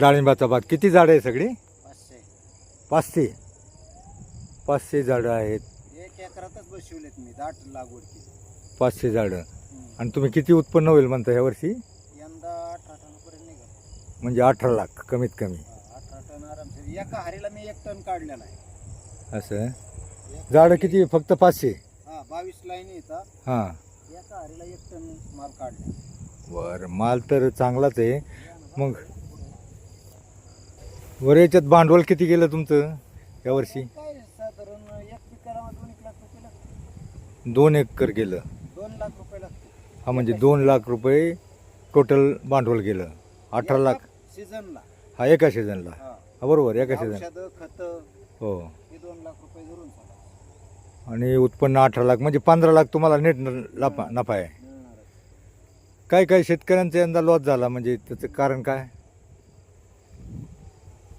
डाळिंबाचा बाग किती झाडं आहे सगळी? पाचशे. पाचशे. पाचशे झाडं आहेत. एक एकरातच बसवलेत मी दाट लागवड केली. पाचशे झाडं. आणि तुम्ही किती उत्पन्न होईल म्हणता ह्या वर्षी? यंदा अठरा टनापर्यंत निघाल. म्हणजे अठरा लाख कमीत कमी. अठरा टन आरामशीर. एका हारीला मी एक टन काढलेला आहे. असं एक झाडं किती? फक्त पाचशे? हा बावीस लाईन येतात हां. एका हारीला एक टन माल काढला बरं माल तर चांगलाच आहे. मग बरं याच्यात भांडवल किती गेलं तुमचं यावर्षी काय साधारण एक पिकाला दोन एक लाख रुपये लागते दोन एकर गेलं. दोन लाख रुपये हा म्हणजे दोन लाख रुपये टोटल भांडवल गेलं. अठरा लाख. सीझनला हा एका सीझनला हा. हा बरोबर एका सीझन औषध खत हो. हे दोन लाख रुपये धरून चालायचं. आणि उत्पन्न अठरा लाख म्हणजे पंधरा लाख तुम्हाला नेट नफा नफा आहे. काय काय शेतकऱ्यांचा यंदा लॉस झाला म्हणजे त्याचं कारण काय?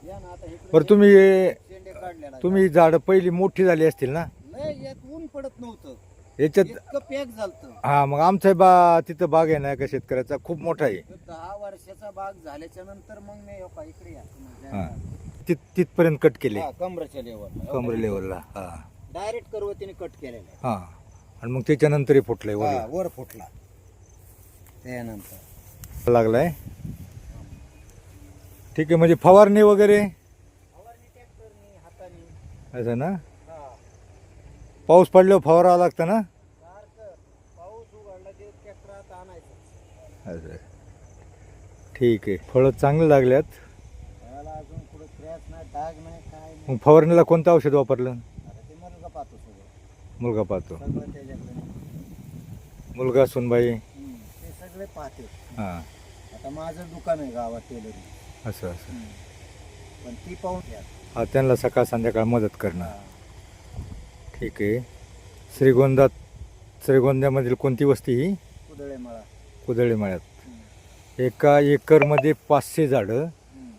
बरं तुम्ही शेंडे काढलेला तुम्ही झाडं पहिली मोठी झाली असतील ना? लय यात ऊन पडत नव्हतं. याच्यात इतकं पॅक झालत. हा मग आमचा बा तिथं बाग आहे ना एका शेतकऱ्याचा खूप मोठा आहे. दहा वर्षाचा बाग झाल्याच्यानंतर मग मी हो का इकडे हा. तिथ तिथपर्यंत कट केले. हा, कमरेच्या लेवलला कमरे लेवलला हा. डायरेक्ट करवतीने कट केलेला आहे. हा. आणि मग त्याच्यानंतर हे फुटलंय वर हा, वर फुटला. त्यानंतर. लागलाय. ठीक आहे म्हणजे फवारणी वगैरे? असं ना? पाऊस पडल्यावर फवारावं लागतं ना? असं ठीक आहे. फळं चांगली लागल्यात. मग फवारणीला कोणतं औषध वापरलं? मुलगा पाहतो मुलगा सुनबाई हां. आता माझं दुकान आहे गावात टेलरिंग. असं असं. पण ती पाहून हा त्यांना सकाळ संध्याकाळ मदत करणं. ठीक आहे. श्रीगोंदात श्रीगोंद्यामधील कोणती वस्ती ही? कुदळे मळा. कुदळी मळ्यात. हम्म. एका एकरमध्ये पाचशे झाडं.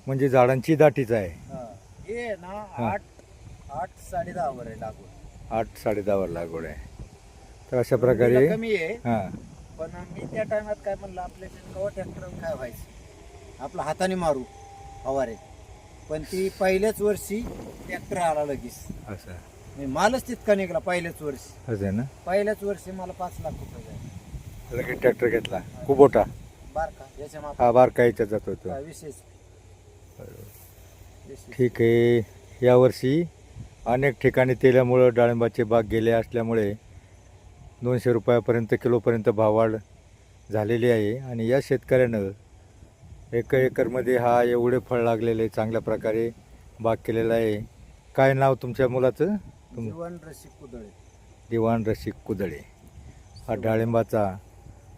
म्हणजे झाडांची दाटीच आहे. हा. हे ना हा. आठ आठ साडे दहा वर आहे लागवड. आठ साडे दहावर लागवड आहे. तर अशा प्रकारे रुंदीला कमी आहे. हां. पण मी त्या टायमात काय म्हणलं आपल्या ट्रॅक्टर काय व्हायचं? आपलं हाताने मारू फवारे. पण ती पहिल्याच वर्षी ट्रॅक्टर आला लगेच. असं. म्हणजे मालच तितका निघाला पहिल्याच वर्षी. असं आहे ना? पहिल्याच वर्षी मला पाच लाख रुपये झाले. लगेच ट्रॅक्टर घेतला? कुबोटा बारका याच्या माप हा बारका याच्यात जातो विशेष. ठीक आहे. यावर्षी अनेक ठिकाणी तेल्यामुळं डाळिंबाचे बाग गेले असल्यामुळे दोनशे रुपयापर्यंत किलोपर्यंत भाववाढ झालेली आहे. आणि या शेतकऱ्यानं एका एकरमध्ये हा एवढे फळ लागलेले चांगल्या प्रकारे बाग केलेला आहे. काय नाव तुमच्या मुलाचं? तुम जीवन रसिक कुदळे दिवाण रसिक कुदळे हा डाळिंबाचा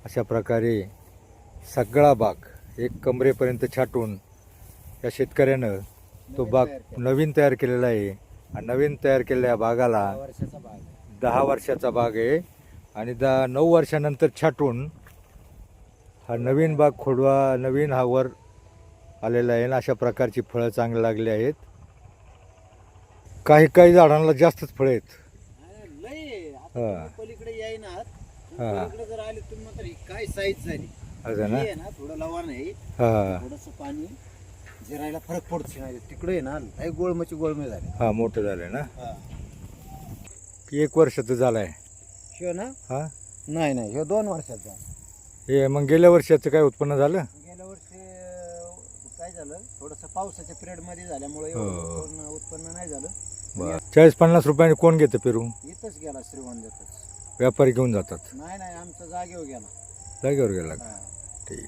अशा प्रकारे सगळा बाग एक कमरेपर्यंत छाटून या शेतकऱ्यानं तो बाग. नवीन तयार केलेला आहे. आणि नवीन तयार केलेल्या बागाला. दहा वर्षाचा बाग आहे. आणि दहा नऊ वर्षानंतर छाटून हा नवीन बाग खोडवा नवीन हा वर आलेला आहे आणि अशा प्रकारची फळं चांगली लागली आहेत. काही काही झाडांना जास्तच फळं आहेत. आहे. हा. पलीकडे येईनात हा. पलीकडे जर आले तुम्ही मात्र काय साईज झाली? असं ना? हे आहे ना थोडं लवाण आहे. हा. थोडस पाणी. जिरायला फरक पडतो नाही तिकडे आहे ना लय गोळमची गोळमे झाले. हा मोठं झालंय ना? एक वर्षाचं झालंय. शिव ना? हा? नाही नाही हे दोन वर्षाचा हे मग गेल्या वर्षाचं काय उत्पन्न झालं? गेल्या वर्षी अं, काय झालं? थोडस पावसाच्या पिरियडमध्ये झाल्यामुळे हो. उत्पन्न उत्पन्न नाही झालं. बरं. चाळीस पन्नास रुपयाने कोण घेतं पेरू? इथंच गेला श्रीगोंद्यातच व्यापारी घेऊन जातात. नाही नाही आमचा जागेवर गेला. जागेवर गेला का? हा. ठीक.